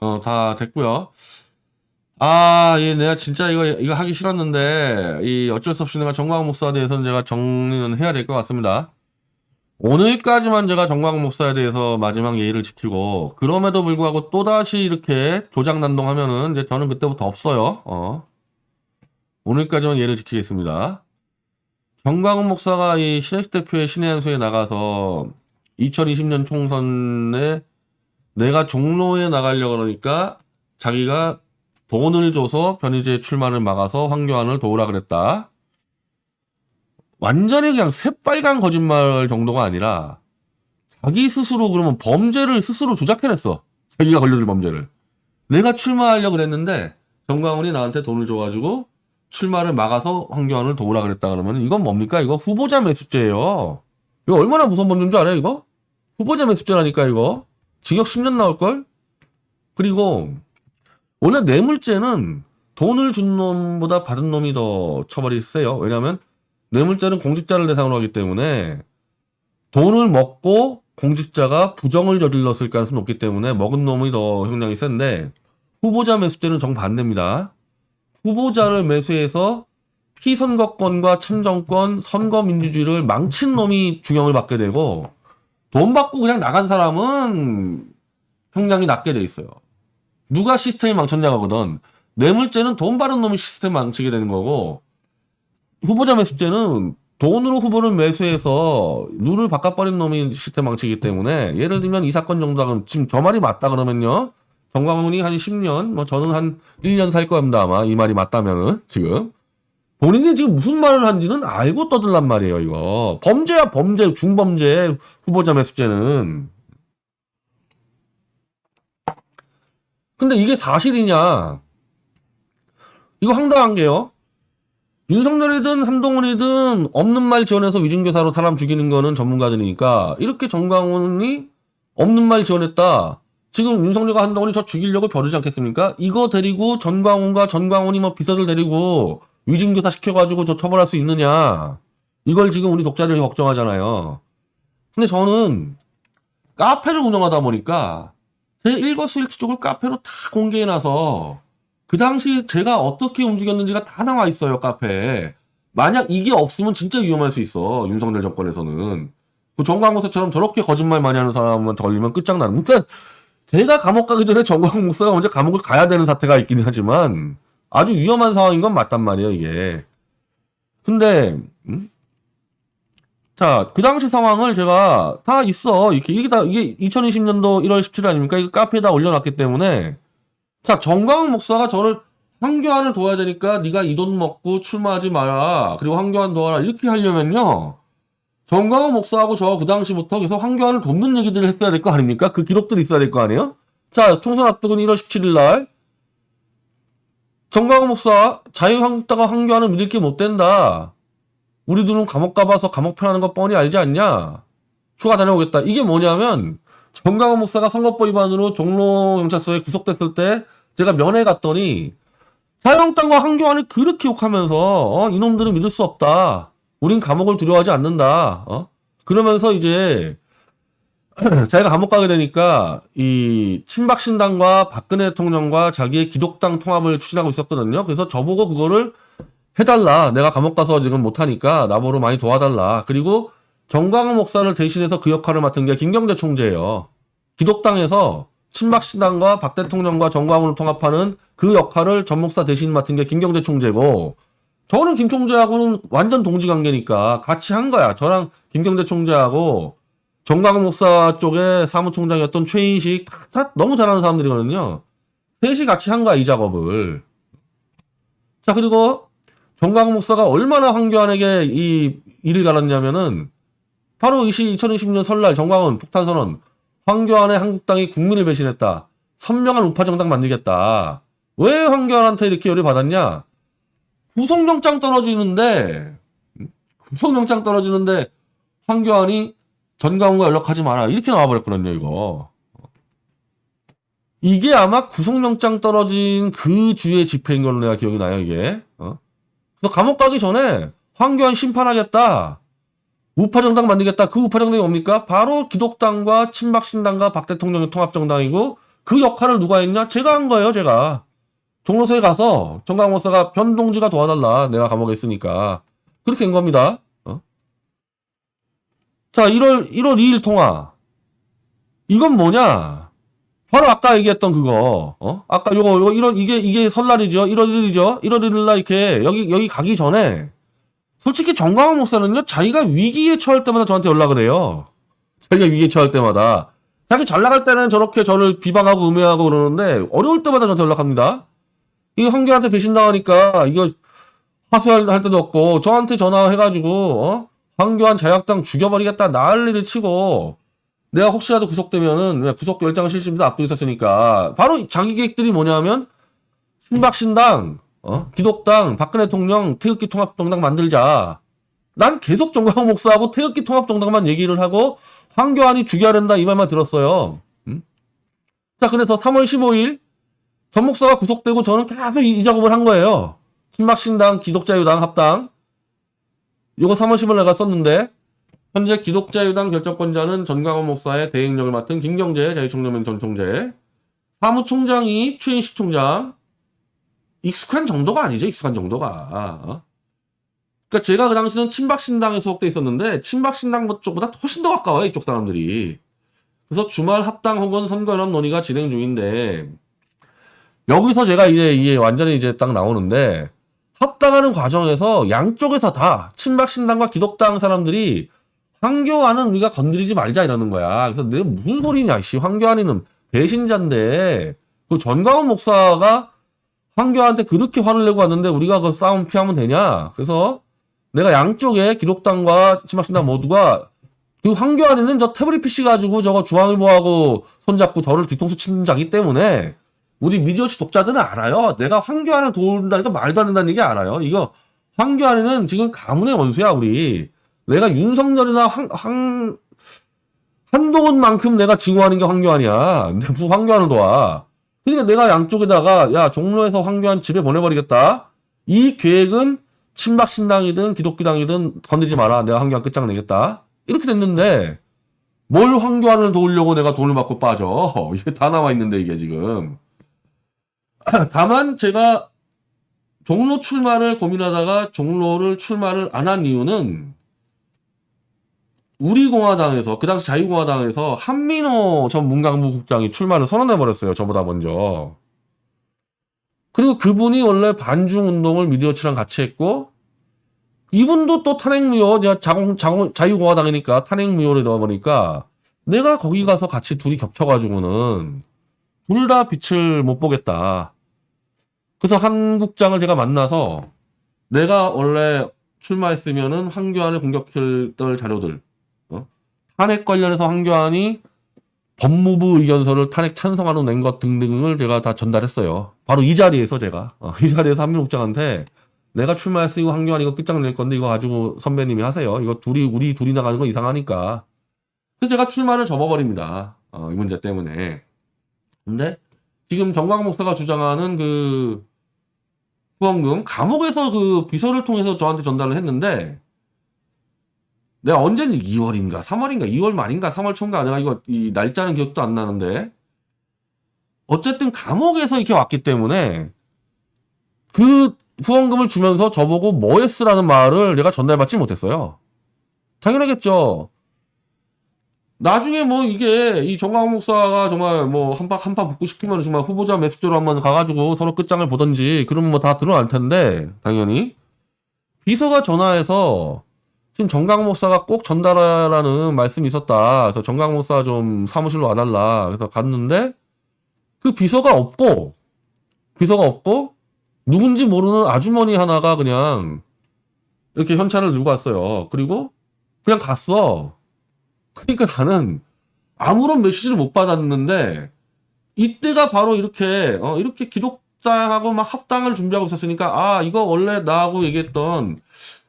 어, 다 됐고요. 아, 예, 내가 진짜 이거 이거 하기 싫었는데 이 어쩔 수 없이 내가 정광훈 목사에 대해서는 제가 정리는 해야 될 것 같습니다. 오늘까지만 제가 정광훈 목사에 대해서 마지막 예의를 지키고 그럼에도 불구하고 또다시 이렇게 조작난동하면은 이제 저는 그때부터 없어요. 어. 오늘까지만 예를 지키겠습니다. 정광훈 목사가 이 신혜식 대표의 신의 한 수에 나가서 2020년 총선에 내가 종로에 나가려고 그러니까 자기가 돈을 줘서 변희재 출마를 막아서 황교안을 도우라 그랬다. 완전히 그냥 새빨간 거짓말 정도가 아니라 자기 스스로 그러면 범죄를 스스로 조작해냈어. 자기가 걸려들 범죄를. 내가 출마하려고 그랬는데 정광훈이 나한테 돈을 줘가지고 출마를 막아서 황교안을 도우라 그랬다 그러면 이건 뭡니까? 이거 후보자 매수죄예요. 이거 얼마나 무서운 범죄인 줄 알아요, 이거? 후보자 매수죄라니까, 이거. 징역 10년 나올걸? 그리고 원래 뇌물죄는 돈을 준 놈보다 받은 놈이 더 처벌이 세요. 왜냐하면 뇌물죄는 공직자를 대상으로 하기 때문에 돈을 먹고 공직자가 부정을 저질렀을 가능성이 높기 때문에 먹은 놈이 더 형량이 센데 후보자 매수죄는 정반대입니다. 후보자를 매수해서 피선거권과 참정권, 선거 민주주의를 망친 놈이 중형을 받게 되고 돈 받고 그냥 나간 사람은 형량이 낮게 돼 있어요. 누가 시스템이 망쳤냐거든. 뇌물죄는 돈 받은 놈이 시스템 망치게 되는 거고 후보자 매수죄는 돈으로 후보를 매수해서 룰을 바꿔버린 놈이 시스템 망치기 때문에 예를 들면 이 사건 정도 하면 지금 저 말이 맞다 그러면요. 정광훈이 한 10년, 뭐 저는 한 1년 살 겁니다 아마 이 말이 맞다면은 지금 본인이 지금 무슨 말을 한지는 알고 떠들란 말이에요 이거. 범죄야 범죄 중범죄 후보자 매수죄는. 근데 이게 사실이냐? 이거 황당한 게요. 윤석열이든 한동훈이든 없는 말 지원해서 위증교사로 사람 죽이는 거는 전문가들이니까 이렇게 정광훈이 없는 말 지원했다. 지금 윤석열과 한동훈이 저 죽이려고 벼르지 않겠습니까? 이거 데리고 전광훈과 전광훈이 뭐 비서들 데리고 위증교사 시켜가지고 저 처벌할 수 있느냐. 이걸 지금 우리 독자들이 걱정하잖아요. 근데 저는 카페를 운영하다 보니까 제 일거수일투 쪽을 카페로 다 공개해놔서 그 당시 제가 어떻게 움직였는지가 다 나와 있어요, 카페에. 만약 이게 없으면 진짜 위험할 수 있어, 윤석열 정권에서는. 그 정광호사처럼 저렇게 거짓말 많이 하는 사람한테 걸리면 끝장나는. 일단 제가 감옥 가기 전에 정광훈 목사가 먼저 감옥을 가야 되는 사태가 있긴 하지만 아주 위험한 상황인 건 맞단 말이에요, 이게. 근데 음? 자, 그 당시 상황을 제가 다 있어. 이렇게 이게 다 이게 2020년도 1월 17일 아닙니까? 이거 카페에다 올려 놨기 때문에 자, 정광훈 목사가 저를 황교안을 도와야 되니까 네가 이 돈 먹고 출마하지 마라. 그리고 황교안 도와라. 이렇게 하려면요. 정광훈 목사하고 저 그 당시부터 계속 황교안을 돕는 얘기들을 했어야 될 거 아닙니까? 그 기록들이 있어야 될 거 아니에요? 자, 총선 앞두고는 1월 17일 날 정광훈 목사 자유한국당과 황교안을 믿을 게 못 된다. 우리들은 감옥 가봐서 감옥 편하는 거 뻔히 알지 않냐? 휴가 다녀오겠다. 이게 뭐냐면 정광훈 목사가 선거법 위반으로 종로 경찰서에 구속됐을 때 제가 면회 갔더니 자유한국당과 황교안이 그렇게 욕하면서 어, 이놈들은 믿을 수 없다. 우린 감옥을 두려워하지 않는다. 어? 그러면서 이제 자기가 감옥 가게 되니까 이 친박 신당과 박근혜 대통령과 자기의 기독당 통합을 추진하고 있었거든요. 그래서 저보고 그거를 해달라. 내가 감옥 가서 지금 못하니까 나보고 많이 도와달라. 그리고 정광훈 목사를 대신해서 그 역할을 맡은 게 김경재 총재예요. 기독당에서 친박 신당과 박 대통령과 정광훈을 통합하는 그 역할을 전 목사 대신 맡은 게 김경재 총재고 저는 김 총재하고는 완전 동지 관계니까 같이 한 거야. 저랑 김경재 총재하고 정광훈 목사 쪽에 사무총장이었던 최인식 다, 다 너무 잘하는 사람들이거든요. 셋이 같이 한 거야 이 작업을. 자 그리고 정광훈 목사가 얼마나 황교안에게 이 일을 갈았냐면은 바로 2020년 설날 정광훈 폭탄 선언 황교안의 한국당이 국민을 배신했다. 선명한 우파 정당 만들겠다. 왜 황교안한테 이렇게 열이 받았냐? 구속영장 떨어지는데 구속영장 떨어지는데 황교안이 전광훈과 연락하지 마라 이렇게 나와버렸거든요 이거 이게 아마 구속영장 떨어진 그 주의 집회인 걸로 내가 기억이 나요 이게 어? 그래서 감옥 가기 전에 황교안 심판하겠다 우파 정당 만들겠다 그 우파 정당이 뭡니까 바로 기독당과 친박신당과 박 대통령의 통합정당이고 그 역할을 누가 했냐? 제가 한 거예요, 제가. 종로서에 가서 정강 목사가 변동지가 도와달라. 내가 감옥에 있으니까. 그렇게 한 겁니다. 어? 자, 1월, 1월 2일 통화. 이건 뭐냐? 바로 아까 얘기했던 그거, 어? 아까 요거, 요거, 1월, 이게, 이게 설날이죠? 1월 1일이죠? 1월 1일 날 이렇게, 여기, 여기 가기 전에, 솔직히 정광훈 목사는요, 자기가 위기에 처할 때마다 저한테 연락을 해요. 자기가 위기에 처할 때마다. 자기 잘 나갈 때는 저렇게 저를 비방하고 음해하고 그러는데, 어려울 때마다 저한테 연락합니다. 이거 황교안한테 배신당하니까, 이거 하소할 할 때도 없고, 저한테 전화해가지고, 어? 황교안 자약당 죽여버리겠다, 난리를 치고, 내가 혹시라도 구속되면은, 구속 결정을 실시합니다 앞두고 있었으니까, 바로 자기 계획들이 뭐냐면, 신박신당, 어? 기독당, 박근혜 대통령, 태극기 통합정당 만들자. 난 계속 정광훈 목사하고 태극기 통합정당만 얘기를 하고 황교안이 죽여야 된다 이 말만 들었어요. 음? 자 그래서 3월 15일 전 목사가 구속되고 저는 계속 이, 이 작업을 한 거예요. 신박신당, 기독자유당 합당. 요거 3월 10일 내가 썼는데 현재 기독자유당 결정권자는 전광훈 목사의 대행력을 맡은 김경재 자유총련면 전 총재, 사무총장이 최인식 총장, 익숙한 정도가 아니죠. 익숙한 정도가. 어? 그러니까 제가 그 당시는 친박신당에 소속돼 있었는데 친박신당 쪽보다 훨씬 더 가까워요. 이쪽 사람들이. 그래서 주말 합당 혹은 선거연합 논의가 진행 중인데 여기서 제가 이제 이게 완전히 이제 딱 나오는데 합당하는 과정에서 양쪽에서 다 친박 신당과 기독당 사람들이 황교안은 우리가 건드리지 말자 이러는 거야. 그래서 내가 무슨 소리냐, 씨. 황교안이는 배신자인데 그 전광훈 목사가 황교안한테 그렇게 화를 내고 왔는데 우리가 그 싸움 피하면 되냐? 그래서 내가 양쪽에 기록당과 친박신당 모두가 그 황교안이는 저 태블릿 PC 가지고 저거 중앙일보하고 손잡고 저를 뒤통수 치는 자기 때문에 우리 미디어치 독자들은 알아요. 내가 황교안을 도운다니까 말도 안 된다는 얘기 알아요. 이거 황교안이는 지금 가문의 원수야 우리. 내가 윤석열이나 황, 황 한동훈만큼 내가 증오하는 게 황교안이야. 근데 무슨 황교안을 도와? 그러니까 내가 양쪽에다가 야 종로에서 황교안 집에 보내버리겠다. 이 계획은 친박 신당이든 기독교당이든 건드리지 마라. 내가 황교안 끝장내겠다. 이렇게 됐는데 뭘 황교안을 도우려고 내가 돈을 받고 빠져. 이게 다 나와 있는데 이게 지금. 다만 제가 종로 출마를 고민하다가 종로를 출마를 안 한 이유는 우리 공화당에서 그 당시 자유공화당에서 한민호 전 문광부 국장이 출마를 선언해 버렸어요. 저보다 먼저. 그리고 그분이 원래 반중 운동을 미디어치랑 같이 했고 이분도 또 탄핵무효 자공, 자공, 자유공화당이니까 탄핵무효를 넣어보니까 내가 거기 가서 같이 둘이 겹쳐가지고는 둘 다 빛을 못 보겠다. 그래서 한 국장을 제가 만나서 내가 원래 출마했으면은 황교안을 공격했던 자료들 어? 탄핵 관련해서 황교안이 법무부 의견서를 탄핵 찬성하는 낸것 등등을 제가 다 전달했어요. 바로 이 자리에서 제가 어, 이 자리에서 한민호 국장한테 내가 출마했으니 황교안 이거 끝장낼 건데 이거 가지고 선배님이 하세요. 이거 둘이 우리 둘이 나가는 거 이상하니까. 그래서 제가 출마를 접어버립니다. 어, 이 문제 때문에. 근데 지금 정광 목사가 주장하는 그 후원금 감옥에서 그 비서를 통해서 저한테 전달을 했는데 내가 언제는 2월인가 3월인가 2월 말인가 3월 초인가 내가 이거 이 날짜는 기억도 안 나는데 어쨌든 감옥에서 이렇게 왔기 때문에 그 후원금을 주면서 저보고 뭐 했으라는 말을 내가 전달받지 못했어요. 당연하겠죠. 나중에 뭐 이게 이 정광훈 목사가 정말 뭐 한파 한파 붙고 싶으면 정말 후보자 매스토로 한번 가가지고 서로 끝장을 보던지 그러면 뭐 다 드러날 텐데 당연히 비서가 전화해서 지금 정광훈 목사가 꼭 전달하라는 말씀이 있었다. 그래서 정광훈 목사 좀 사무실로 와달라. 그래서 갔는데 그 비서가 없고 비서가 없고 누군지 모르는 아주머니 하나가 그냥 이렇게 현찰을 들고 왔어요. 그리고 그냥 갔어. 그러니까 나는 아무런 메시지를 못 받았는데 이때가 바로 이렇게 어, 이렇게 기독당하고 막 합당을 준비하고 있었으니까 아 이거 원래 나하고 얘기했던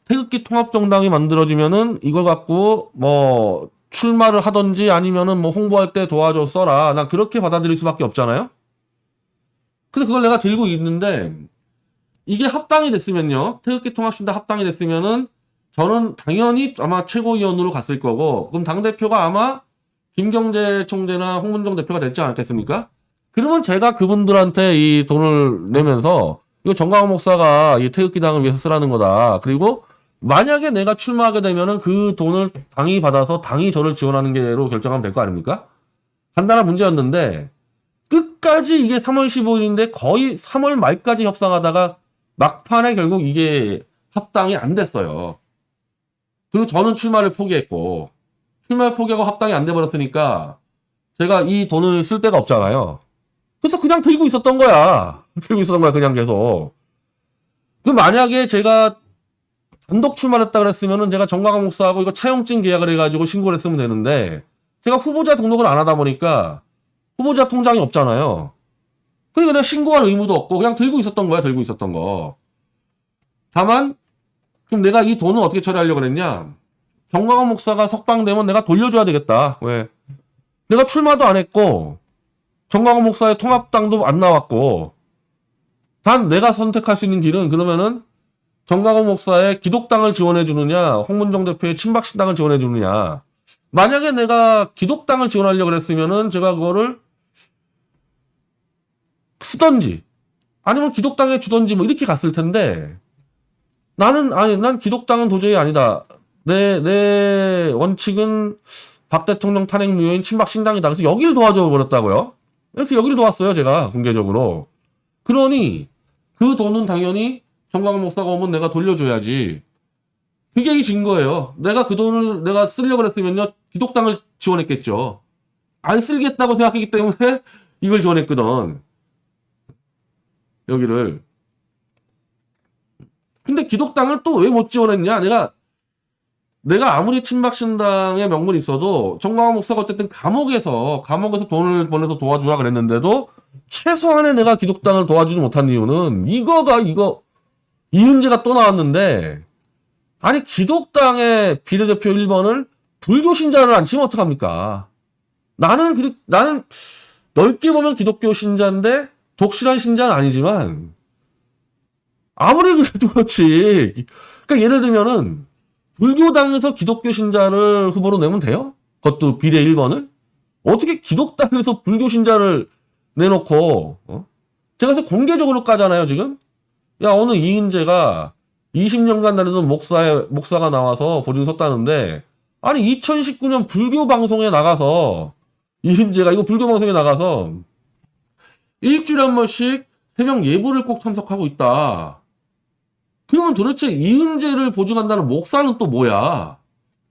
태극기 통합정당이 만들어지면은 이걸 갖고 뭐 출마를 하던지 아니면은 뭐 홍보할 때 도와줘 써라 난 그렇게 받아들일 수밖에 없잖아요. 그래서 그걸 내가 들고 있는데 이게 합당이 됐으면요 태극기 통합신당 합당이 됐으면은 저는 당연히 아마 최고위원으로 갔을 거고, 그럼 당대표가 아마 김경재 총재나 홍문정 대표가 됐지 않았겠습니까? 그러면 제가 그분들한테 이 돈을 내면서 이거 정광훈 목사가 이 태극기 당을 위해서 쓰라는 거다. 그리고 만약에 내가 출마하게 되면은 그 돈을 당이 받아서 당이 저를 지원하는 게로 결정하면 될 거 아닙니까? 간단한 문제였는데 끝까지 이게 3월 15일인데 거의 3월 말까지 협상하다가 막판에 결국 이게 합당이 안 됐어요. 그리고 저는 출마를 포기했고 출마를 포기하고 합당이 안 돼버렸으니까 제가 이 돈을 쓸 데가 없잖아요. 그래서 그냥 들고 있었던 거야. 들고 있었던 거야, 그냥 계속. 그 만약에 제가 단독 출마했다 그랬으면은 제가 정광훈 목사하고 이거 차용증 계약을 해가지고 신고를 했으면 되는데 제가 후보자 등록을 안 하다 보니까 후보자 통장이 없잖아요. 그러니까 내가 신고할 의무도 없고 그냥 들고 있었던 거야, 들고 있었던 거. 다만 그럼 내가 이 돈을 어떻게 처리하려고 그랬냐? 정광훈 목사가 석방되면 내가 돌려줘야 되겠다. 왜? 내가 출마도 안 했고 정광훈 목사의 통합당도 안 나왔고 단 내가 선택할 수 있는 길은 그러면은 정광훈 목사의 기독당을 지원해 주느냐 홍문정 대표의 친박신당을 지원해 주느냐 만약에 내가 기독당을 지원하려고 그랬으면은 제가 그거를 쓰던지 아니면 기독당에 주던지 뭐 이렇게 갔을 텐데 나는 아니 난 기독당은 도저히 아니다 내 내 원칙은 박 대통령 탄핵 무효인 친박 신당이다 그래서 여길 도와줘 버렸다고요 이렇게 여길 도왔어요 제가 공개적으로 그러니 그 돈은 당연히 정광훈 목사가 오면 내가 돌려줘야지. 그게 이진 거예요. 내가 그 돈을 내가 쓰려고 했으면요. 기독당을 지원했겠죠. 안 쓰겠다고 생각했기 때문에 이걸 지원했거든. 여기를. 근데 기독당을 또 왜 못 지원했냐? 내가 내가 아무리 친박신당의 명분이 있어도 정광훈 목사가 어쨌든 감옥에서 감옥에서 돈을 보내서 도와주라 그랬는데도 최소한의 내가 기독당을 도와주지 못한 이유는 이거가 이거 이은재가 또 나왔는데 아니 기독당의 비례대표 1번을 불교 신자를 안 치면 어떡합니까? 나는 그 나는 넓게 보면 기독교 신자인데 독실한 신자는 아니지만 아무리 그래도 그렇지. 그러니까 예를 들면은 불교당에서 기독교 신자를 후보로 내면 돼요? 그것도 비례 1번을? 어떻게 기독당에서 불교 신자를 내놓고 어? 제가 그래서 공개적으로 까잖아요 지금 야 오늘 이은재가 20년간 다니던 목사의 목사가 나와서 보증 섰다는데 아니 2019년 불교 방송에 나가서 이은재가 이거 불교 방송에 나가서 일주일에 한 번씩 새벽 예불을 꼭 참석하고 있다. 그러면 도대체 이은재를 보증한다는 목사는 또 뭐야?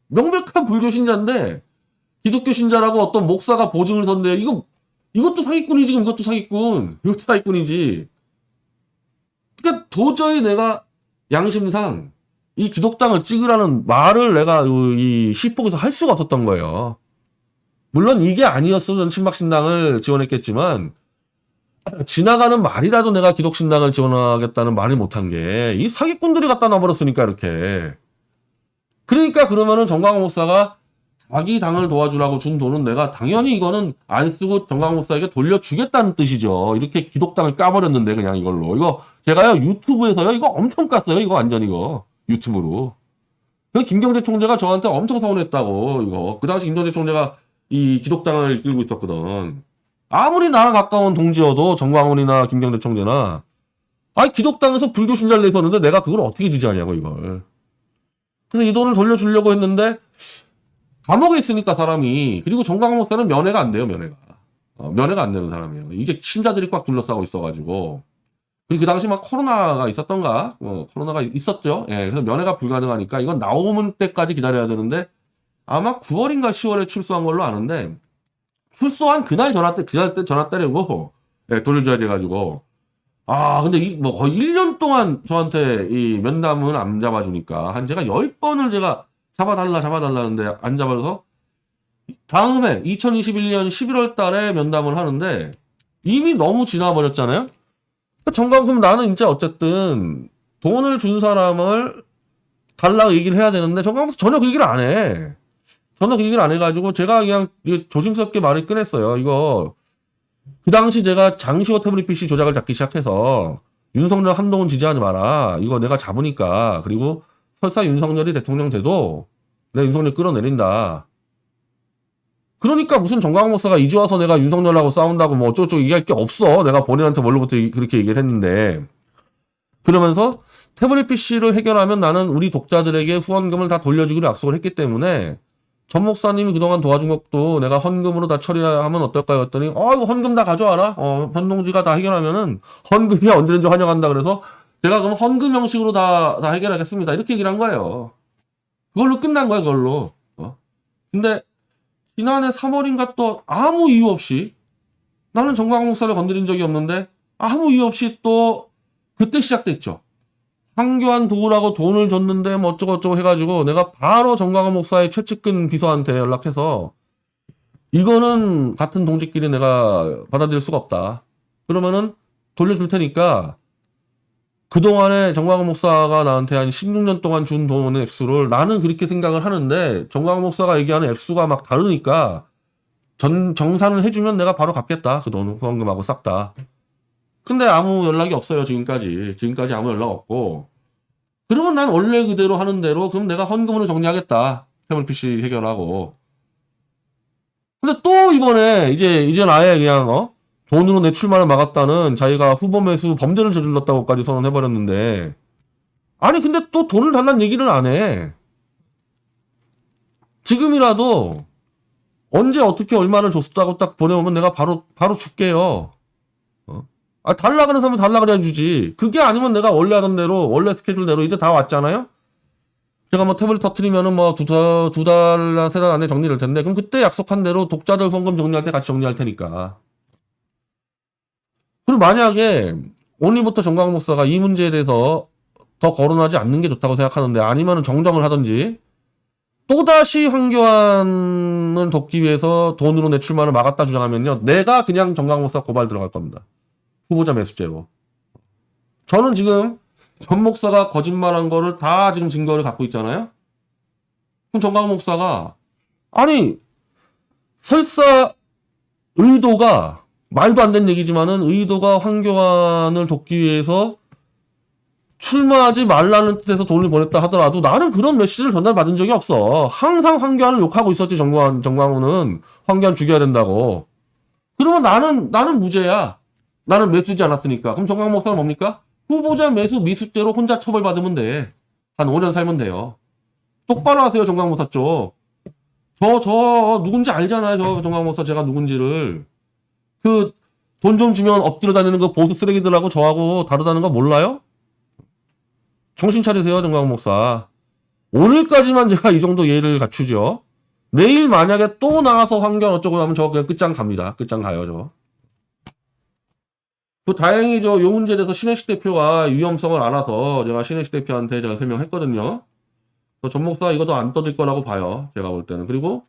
명백한 불교 신자인데 기독교 신자라고 어떤 목사가 보증을 선대 이거 이것도 사기꾼이지 이것도 사기꾼 이것도 사기꾼이지 그러니까 도저히 내가 양심상 이 기독당을 찍으라는 말을 내가 이 시폭에서 할 수가 없었던 거예요. 물론 이게 아니었어도 전 친박신당을 지원했겠지만 지나가는 말이라도 내가 기독신당을 지원하겠다는 말을 못한 게 이 사기꾼들이 갖다 놔버렸으니까 이렇게. 그러니까 그러면은 정광호 목사가 자기 당을 도와주라고 준 돈은 내가 당연히 이거는 안 쓰고 정광호 목사에게 돌려주겠다는 뜻이죠. 이렇게 기독당을 까버렸는데 그냥 이걸로. 이거 제가요 유튜브에서요 이거 엄청 깠어요. 이거 완전 이거 유튜브로. 그 김경재 총재가 저한테 엄청 서운했다고 이거. 그 당시 김경재 총재가 이 기독당을 이끌고 있었거든. 아무리 나랑 가까운 동지여도 정광훈이나 김경재 총재나 아니 기독당에서 불교 신자를 내서는데 내가 그걸 어떻게 지지하냐고 이걸. 그래서 이 돈을 돌려주려고 했는데 감옥에 있으니까 사람이 그리고 정광훈 목사는 면회가 안 돼요 면회가 어, 면회가 안 되는 사람이에요. 이게 신자들이 꽉 둘러싸고 있어가지고 그리고 그 당시 막 코로나가 있었던가 어, 코로나가 있었죠. 예, 그래서 면회가 불가능하니까 이건 나오는 때까지 기다려야 되는데 아마 9월인가 10월에 출소한 걸로 아는데 출소한 그날 전화 때 그날 때 전화 때리고 예, 돌려줘야 돼가지고 아 근데 이 뭐 거의 1년 동안 저한테 이 면담은 안 잡아주니까 한 제가 10번을 제가 잡아달라 잡아달라는데 안 잡아줘서 다음에 2021년 11월 달에 면담을 하는데 이미 너무 지나버렸잖아요. 정강 그럼 나는 진짜 어쨌든 돈을 준 사람을 달라고 얘기를 해야 되는데 정강 전혀 그 얘기를 안 해. 전혀 그 얘기를 안 해가지고 제가 그냥 조심스럽게 말을 꺼냈어요. 이거 그 당시 제가 장시호 태블릿 PC 조작을 잡기 시작해서 윤석열 한동훈 지지하지 마라. 이거 내가 잡으니까 그리고 설사 윤석열이 대통령 돼도 내가 윤석열 끌어내린다. 그러니까 무슨 정광훈 목사가 이제 와서 내가 윤석열하고 싸운다고 뭐 어쩌고저쩌고 얘기할 게 없어. 내가 본인한테 원로부터 이- 그렇게 얘기를 했는데. 그러면서 태블릿 PC를 해결하면 나는 우리 독자들에게 후원금을 다 돌려주기로 약속을 했기 때문에 전 목사님이 그동안 도와준 것도 내가 헌금으로 다 처리하면 어떨까요? 했더니 어 이거 헌금 다 가져와라. 어 현동지가 다 해결하면은 헌금이야 언제든지 환영한다 그래서 제가 그럼 헌금 형식으로 다, 다 해결하겠습니다. 이렇게 얘기를 한 거예요. 그걸로 끝난 거야, 그걸로. 어? 근데 지난해 3월인가 또 아무 이유 없이 나는 정광 목사를 건드린 적이 없는데 아무 이유 없이 또 그때 시작됐죠. 황교안 도우라고 돈을 줬는데 뭐 어쩌고저쩌고 해가지고 내가 바로 정광훈 목사의 최측근 비서한테 연락해서 이거는 같은 동지끼리 내가 받아들일 수가 없다. 그러면은 돌려줄 테니까 그동안에 정광훈 목사가 나한테 한 16년 동안 준 돈의 액수를 나는 그렇게 생각을 하는데 정광훈 목사가 얘기하는 액수가 막 다르니까 전 정산을 해주면 내가 바로 갚겠다. 그 돈 후원금하고 싹 다. 근데 아무 연락이 없어요. 지금까지. 지금까지 아무 연락 없고. 그러면 난 원래 그대로 하는 대로 그럼 내가 헌금으로 정리하겠다. 태블 PC 해결하고. 근데 또 이번에 이제 이젠 아예 그냥 어 돈으로 내 출마를 막았다는 자기가 후보 매수 범죄를 저질렀다고까지 선언해버렸는데 아니 근데 또 돈을 달라는 얘기를 안 해. 지금이라도 언제 어떻게 얼마를 줬다고 딱 보내오면 내가 바로 바로 줄게요. 어? 아 달라 그런 사람은 달라 그래야 주지. 그게 아니면 내가 원래 하던 대로 원래 스케줄대로 이제 다 왔잖아요. 제가 뭐 태블릿 터트리면은 뭐두두 달이나 세달 안에 정리될 텐데 그럼 그때 약속한 대로 독자들 후원금 정리할 때 같이 정리할 테니까. 그리고 만약에 오늘부터 정광 목사가 이 문제에 대해서 더 거론하지 않는 게 좋다고 생각하는데 아니면 정정을 하든지 또다시 황교안을 돕기 위해서 돈으로 내 출마를 막았다 주장하면요 내가 그냥 정광 목사 고발 들어갈 겁니다 후보자 매수죄로 저는 지금 전 목사가 거짓말한 거를 다 지금 증거를 갖고 있잖아요 그럼 정광 목사가 아니 설사 의도가 말도 안 되는 얘기지만은 의도가 황교안을 돕기 위해서 출마하지 말라는 뜻에서 돈을 보냈다 하더라도 나는 그런 메시지를 전달받은 적이 없어. 항상 황교안을 욕하고 있었지 정광 정광훈은 황교안 죽여야 된다고. 그러면 나는 나는 무죄야. 나는 매수지 않았으니까. 그럼 정광 목사는 뭡니까? 후보자 매수 미수죄로 혼자 처벌받으면 돼. 한 5년 살면 돼요. 똑바로 하세요 정광 목사 쪽. 저 저 누군지 알잖아요. 저 정광 목사 제가 누군지를. 그 돈 좀 주면 엎드려 다니는 그 보수 쓰레기들하고 저하고 다르다는 거 몰라요? 정신 차리세요, 정광 목사. 오늘까지만 제가 이 정도 예의를 갖추죠. 내일 만약에 또 나와서 환경 어쩌고 하면 저 그냥 끝장 갑니다. 끝장 가요, 저. 그 다행히 저 요 문제에 대해서 신혜식 대표가 위험성을 알아서 제가 신혜식 대표한테 제가 설명했거든요. 전 목사 이것도 안 떠들 거라고 봐요. 제가 볼 때는. 그리고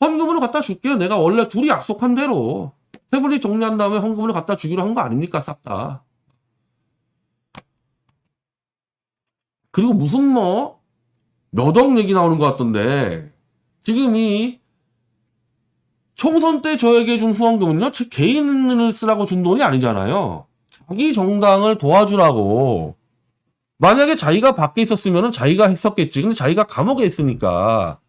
헌금으로 갖다 줄게요. 내가 원래 둘이 약속한 대로 태블릿 정리한 다음에 헌금으로 갖다 주기로 한 거 아닙니까? 싹 다. 그리고 무슨 뭐 몇 억 얘기 나오는 것 같던데 지금 이 총선 때 저에게 준 후원금은요 제 개인을 쓰라고 준 돈이 아니잖아요. 자기 정당을 도와주라고. 만약에 자기가 밖에 있었으면 자기가 했었겠지. 근데 자기가 감옥에 있으니까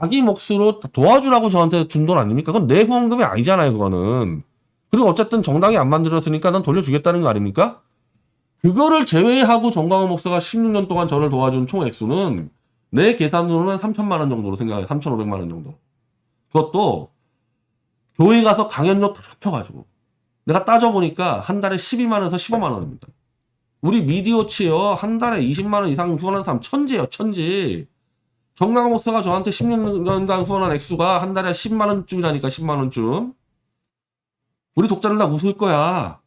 자기 몫으로 도와주라고 저한테 준 돈 아닙니까? 그건 내 후원금이 아니잖아요 그거는. 그리고 어쨌든 정당이 안 만들었으니까 난 돌려주겠다는 거 아닙니까? 그거를 제외하고 정광훈 목사가 16년 동안 저를 도와준 총 액수는 내 계산으로는 3천만 원 정도로 생각해요. 3,500만 원 정도. 그것도 교회 가서 강연료 다 합쳐가지고 내가 따져보니까 한 달에 12만 원에서 15만 원입니다. 우리 미디어치요 한 달에 20만 원 이상 후원하는 사람 천재예요 천재. 정광훈 목사가 저한테 16년간 후원한 액수가 한 달에 10만 원쯤이라니까 10만 원쯤. 우리 독자는 다 웃을 거야.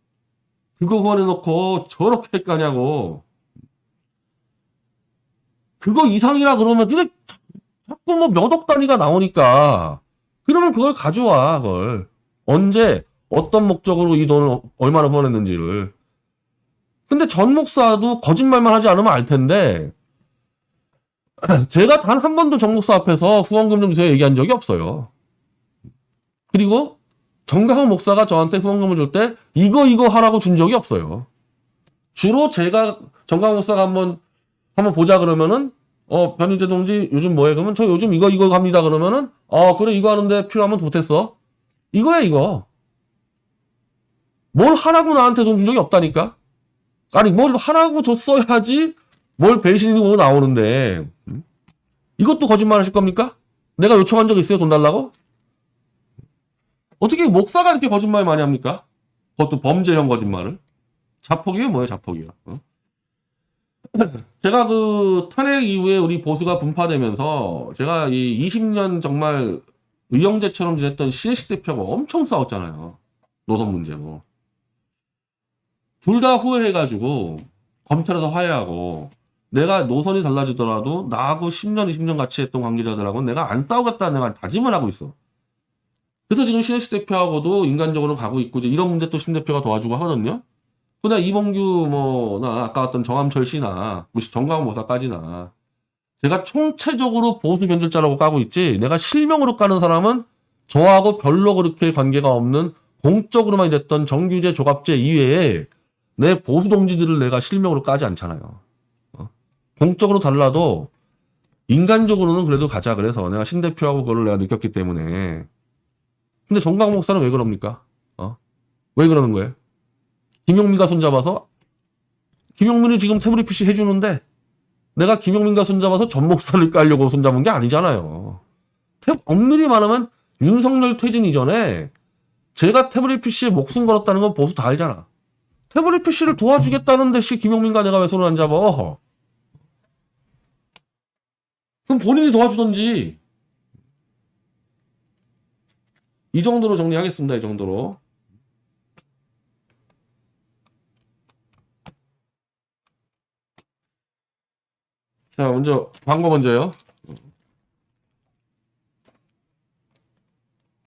그거 후원해놓고 저렇게 할 거냐고. 그거 이상이라 그러면 근데 자- 자꾸 뭐 몇 억 단위가 나오니까 그러면 그걸 가져와 그걸. 언제 어떤 목적으로 이 돈을 얼마나 후원했는지를. 근데 전 목사도 거짓말만 하지 않으면 알 텐데 제가 단 한 번도 전 목사 앞에서 후원금 좀 주세요 얘기한 적이 없어요. 그리고 정강훈 목사가 저한테 후원금을 줄 때 이거 이거 하라고 준 적이 없어요. 주로 제가 정강훈 목사가 한번 한번 보자 그러면은 어, 변희재 동지 요즘 뭐해? 그러면 저 요즘 이거 이거 갑니다. 그러면은 어, 그래 이거 하는데 필요하면 못했어. 이거야 이거. 뭘 하라고 나한테 돈 준 적이 없다니까. 아니 뭘 하라고 줬어야지 뭘 배신이고 나오는데 음? 이것도 거짓말 하실 겁니까? 내가 요청한 적 있어요 돈 달라고? 어떻게 목사가 이렇게 거짓말 많이 합니까? 그것도 범죄형 거짓말을 자폭이에요 뭐예요 자폭이요 어? 제가 그 탄핵 이후에 우리 보수가 분파되면서 제가 이 20년 정말 의형제처럼 지냈던 신혜식 대표가 엄청 싸웠잖아요 노선 문제로 둘 다 후회해가지고 검찰에서 화해하고 내가 노선이 달라지더라도 나하고 10년, 20년 같이 했던 관계자들하고는 내가 안 싸우겠다는 내가 다짐을 하고 있어. 그래서 지금 신혜식 대표하고도 인간적으로 가고 있고 이제 이런 문제 또 신 대표가 도와주고 하거든요. 그나 이봉규 뭐나 아까 왔던 정함철 씨나 무시 정강훈 모사까지나 제가 총체적으로 보수 변절자라고 까고 있지 내가 실명으로 까는 사람은 저하고 별로 그렇게 관계가 없는 공적으로만 됐던 정규제 조갑제 이외에 내 보수 동지들을 내가 실명으로 까지 않잖아요. 어? 공적으로 달라도 인간적으로는 그래도 가자 그래서 내가 신 대표하고 그걸 내가 느꼈기 때문에 근데 정강 목사는 왜 그럽니까? 어? 왜 그러는 거예요? 김용민과 손잡아서 김용민이 지금 태블릿 PC 해주는데 내가 김용민과 손잡아서 전 목사를 깔려고 손잡은 게 아니잖아요. 태- 엄밀히 말하면 윤석열 퇴진 이전에 제가 태블릿 PC에 목숨 걸었다는 건 보수 다 알잖아. 태블릿 PC를 도와주겠다는데 씨 김용민과 내가 왜 손을 안 잡아? 그럼 본인이 도와주던지. 이 정도로 정리하겠습니다. 이 정도로. 자, 먼저 광고 먼저요.